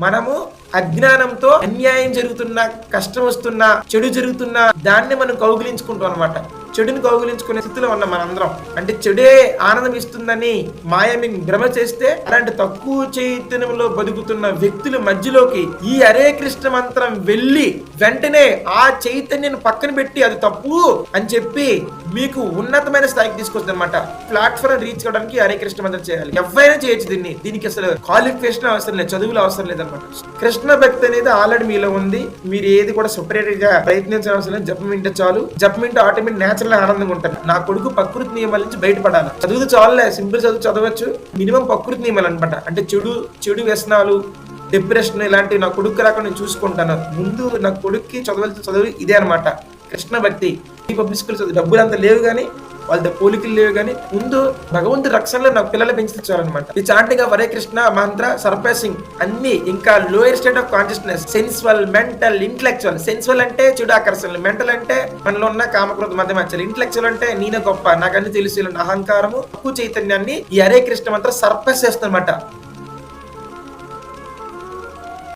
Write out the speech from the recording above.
మనము అజ్ఞానంతో అన్యాయం జరుగుతున్నా కష్టం వస్తున్నా చెడు జరుగుతున్నా దాన్ని మనం కౌగిలించుకుంటాం అనమాట చెడుని గౌగులించుకునే స్థితిలో ఉన్న మనందరం. అంటే చెడే ఆనందం ఇస్తుందని మాయమి భ్రమ చేస్తే అలాంటి తక్కువ చైతన్యంలో బతుకుతున్న వ్యక్తుల మధ్యలోకి ఈ హరే కృష్ణ మంత్రం వెళ్ళి వెంటనే ఆ చైతన్యం పక్కన పెట్టి అది తప్పు అని చెప్పి మీకు ఉన్నతమైన స్థాయికి తీసుకొస్తుంది అనమాట ప్లాట్ఫామ్ రీచ్ కావడానికి హరే కృష్ణ మంత్రం చేయాలి. ఎవరైనా చేయొచ్చు దీన్ని. దీనికి అసలు క్వాలిఫికేషన్ అవసరం లేదు చదువులు అవసరం లేదనమాట కృష్ణ భక్తి అనేది ఆల్రెడీ మీలో ఉంది. మీరు ఏది కూడా సెపరేట్గా ప్రయత్నించిన అవసరం లేదు జపం వింటే చాలు. జపం వింటే ఆటోమేటిక్ నేచురల్ ఆనందంగా ఉంటుంది నా కొడుకు ప్రకృతి నియమాల నుంచి బయటపడాలి. చదువు చాలులే సింపుల్ చదువు చదవచ్చు. మినిమం ప్రకృతి నియమాలు అనమాట అంటే చెడు చెడు వ్యసనాలు డిప్రెషన్ ఇలాంటివి నా కొడుకు రాకుండా నేను చూసుకుంటాను. ముందు నా కొడుక్కి చదవాల్సిన చదువు ఇదే అనమాట కృష్ణ భక్తి ఈ పబ్లిక్ స్కూల్ చదువు. డబ్బులు అంత లేవు కానీ వాళ్ళ పోలికలు లేవు కానీ ముందు భగవంతుడి రక్షణలో నా పిల్లలు పెంచుతారనమాట చాలన్నమాట ఈ చాంటిగా హరే కృష్ణ మంత్ర సర్పాసింగ్ అన్ని ఇంకా lower state of consciousness sensual mental intellectual sensual అంటే చెడు మెంటల్ అంటే మనలో ఉన్న కామక్రోధ మధ్య మధ్యలు ఇంటలెక్చువల్ అంటే నేనే గొప్ప నాకన్నీ తెలుసు అహంకారము తక్కువ చైతన్యాన్ని ఈ హరే కృష్ణ మంత్రం సర్పస్ చేస్తుందన్నమాట